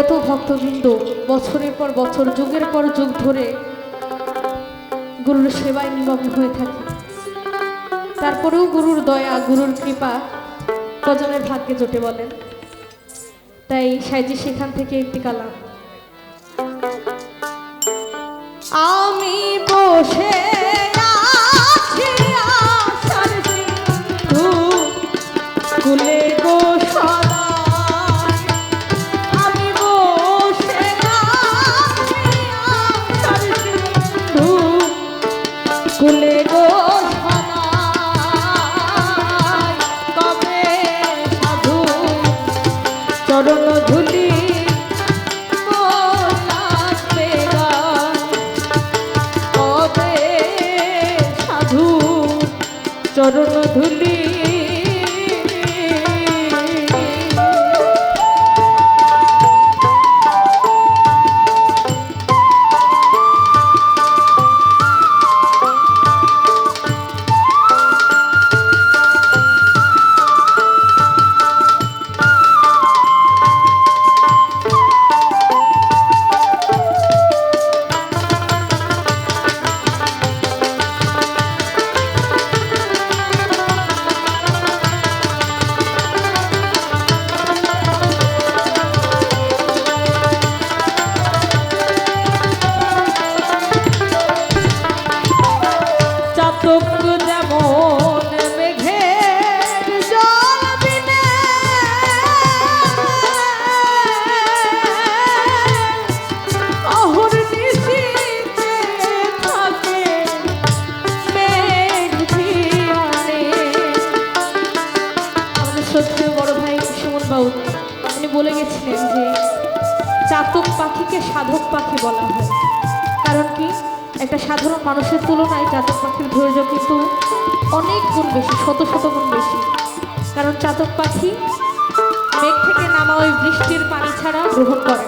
কত ভক্তবৃন্দ বছরের পর বছর, যুগের পর যুগ ধরে গুরুর সেবায় নিমগ্ন হয়ে থাকে। তারপরেও গুরুর দয়া, গুরুর কৃপা কজনের ভাগ্যে জোটে বলেন। তাই সাইজি সেখান থেকে একটি কালাম। আমি বসে সাধক পাখি বলা হয়। কারণ কি? একটা সাধারণ মানুষের তুলনায় চাতক পাখির ধৈর্য কিন্তু অনেক গুণ বেশি, শত শত গুণ বেশি। কারণ চাতক পাখি মেঘ থেকে নামা ওই বৃষ্টির পানি ছাড়া গ্রহণ করে।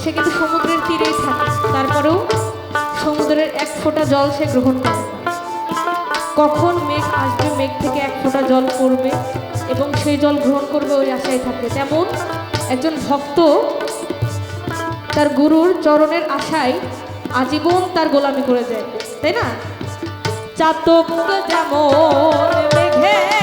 সে কিন্তু সমুদ্রের তীরেই থাকে, তারপরেও সমুদ্রের এক ফোঁটা জল সে গ্রহণ করে কখন মেঘ আসবে, মেঘ থেকে এক ফোঁটা জল পড়বে এবং সেই জল গ্রহণ করবে ওই আশায় থাকে। তেমন একজন ভক্ত তার গুরুর চরণের আশায় আজীবন তার গোলামি করে যায় তাই না? চাতক যেমন মেঘের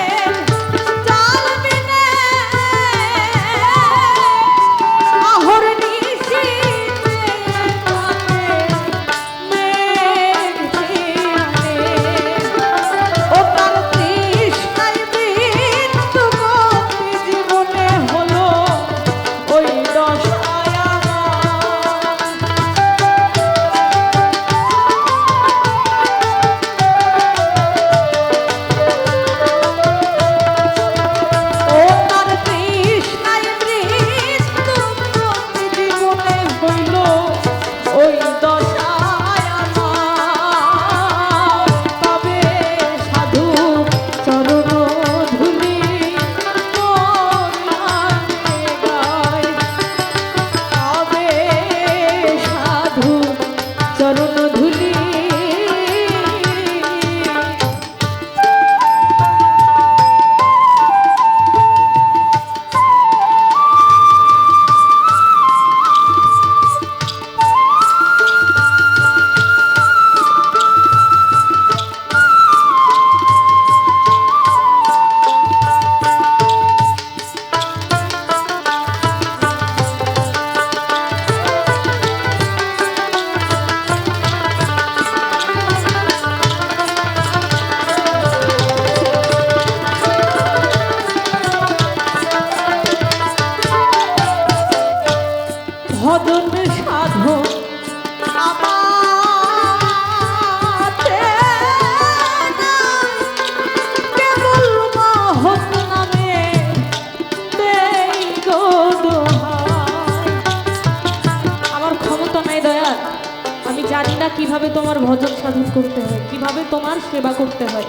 কীভাবে তোমার ভজন সাধন করতে হয়? কীভাবে তোমার সেবা করতে হয়?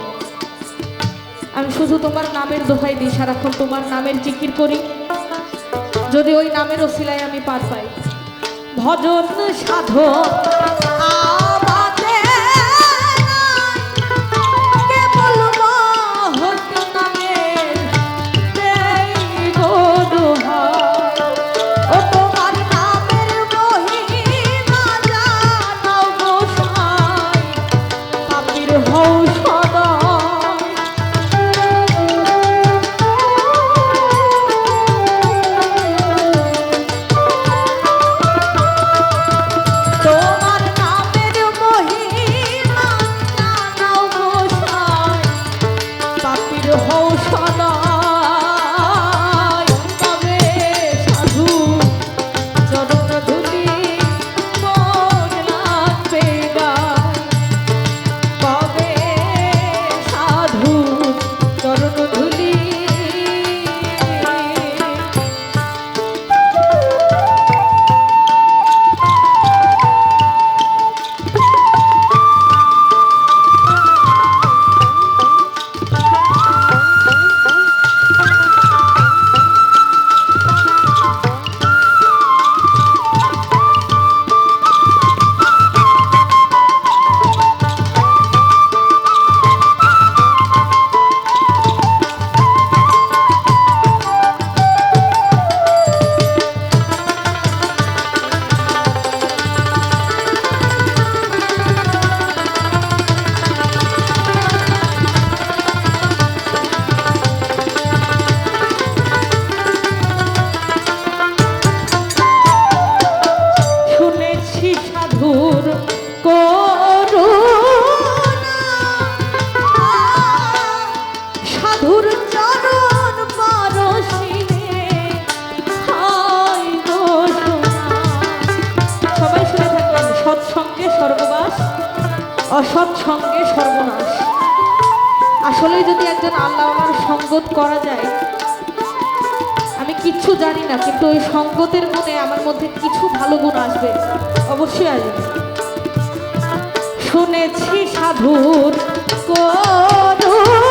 আমি শুধু তোমার নামের দোহাই দিই, সারাক্ষণ তোমার নামের জিকির করি। যদি ওই নামের ওসিলায় আমি পার পাই। ভজন সাধন সব সঙ্গে সর্বনাশ। আসলে যদি একজন আল্লাহ আল্লাহওয়ালার সঙ্গত করা যায়, আমি কিচ্ছু জানি না, কিন্তু ওই সঙ্গতের মনে আমার মধ্যে কিছু ভালো গুণ আসবে। অবশ্যই আসবে। শুনেছি সাধুর করুণ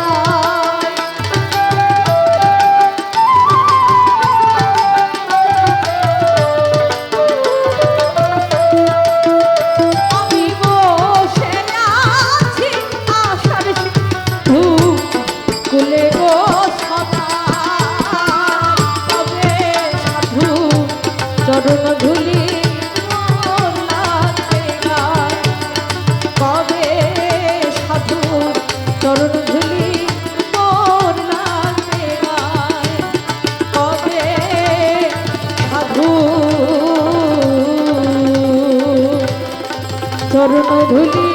চরণ ধুলি